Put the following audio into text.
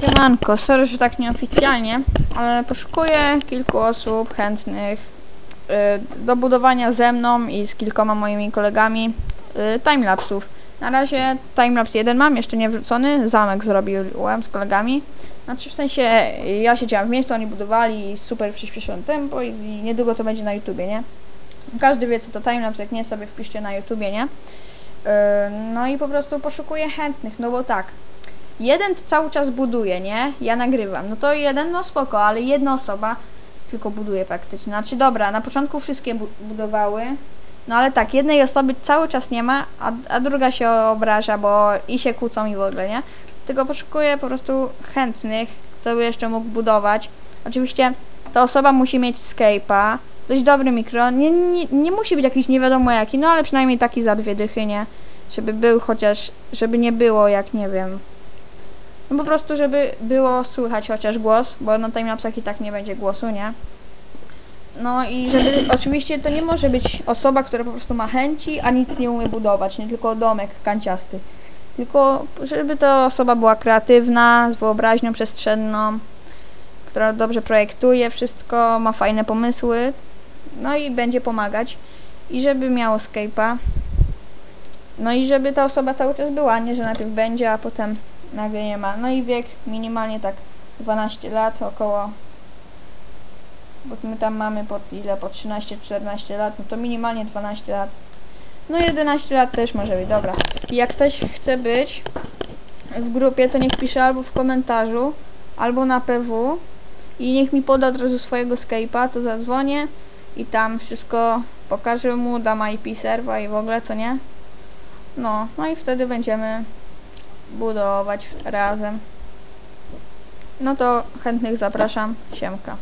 Siemanko, sorry, że tak nieoficjalnie, ale poszukuję kilku osób chętnych y, do budowania ze mną i z kilkoma moimi kolegami y, timelapsów. Na razie timelapse 1 mam, jeszcze nie wrzucony, zamek zrobiłem z kolegami. Znaczy w sensie ja siedziałem w miejscu, oni budowali super przyspieszyłem tempo i, i niedługo to będzie na YouTubie, nie? Każdy wie co to timelapse, jak nie sobie wpiszcie na YouTubie, nie? Y, no i po prostu poszukuję chętnych, no bo tak, jeden to cały czas buduje, nie? Ja nagrywam. No to jeden, no spoko, ale jedna osoba tylko buduje praktycznie. Znaczy dobra, na początku wszystkie bu budowały, no ale tak, jednej osoby cały czas nie ma, a, a druga się obraża, bo i się kłócą i w ogóle, nie? Tylko poszukuję po prostu chętnych, kto by jeszcze mógł budować. Oczywiście ta osoba musi mieć Skype'a, dość dobry mikro, nie, nie, nie musi być jakiś nie wiadomo jaki, no ale przynajmniej taki za dwie dychy, nie? Żeby był chociaż, żeby nie było jak, nie wiem, no po prostu, żeby było słychać chociaż głos, bo na timelapsach i tak nie będzie głosu, nie? No i żeby, oczywiście to nie może być osoba, która po prostu ma chęci, a nic nie umie budować, nie tylko domek kanciasty. Tylko, żeby to osoba była kreatywna, z wyobraźnią przestrzenną, która dobrze projektuje wszystko, ma fajne pomysły, no i będzie pomagać. I żeby miało Skype'a. No i żeby ta osoba cały czas była, nie że najpierw będzie, a potem nagle nie ma. No i wiek minimalnie tak 12 lat około. Bo my tam mamy po ile? Po 13-14 lat, no to minimalnie 12 lat. No 11 lat też może być, dobra. Jak ktoś chce być w grupie, to niech pisze albo w komentarzu, albo na PW i niech mi poda od razu swojego Skype'a, to zadzwonię i tam wszystko pokażę mu, dam IP serwa i w ogóle, co nie? No, no i wtedy będziemy budować razem. No to chętnych zapraszam. Siemka.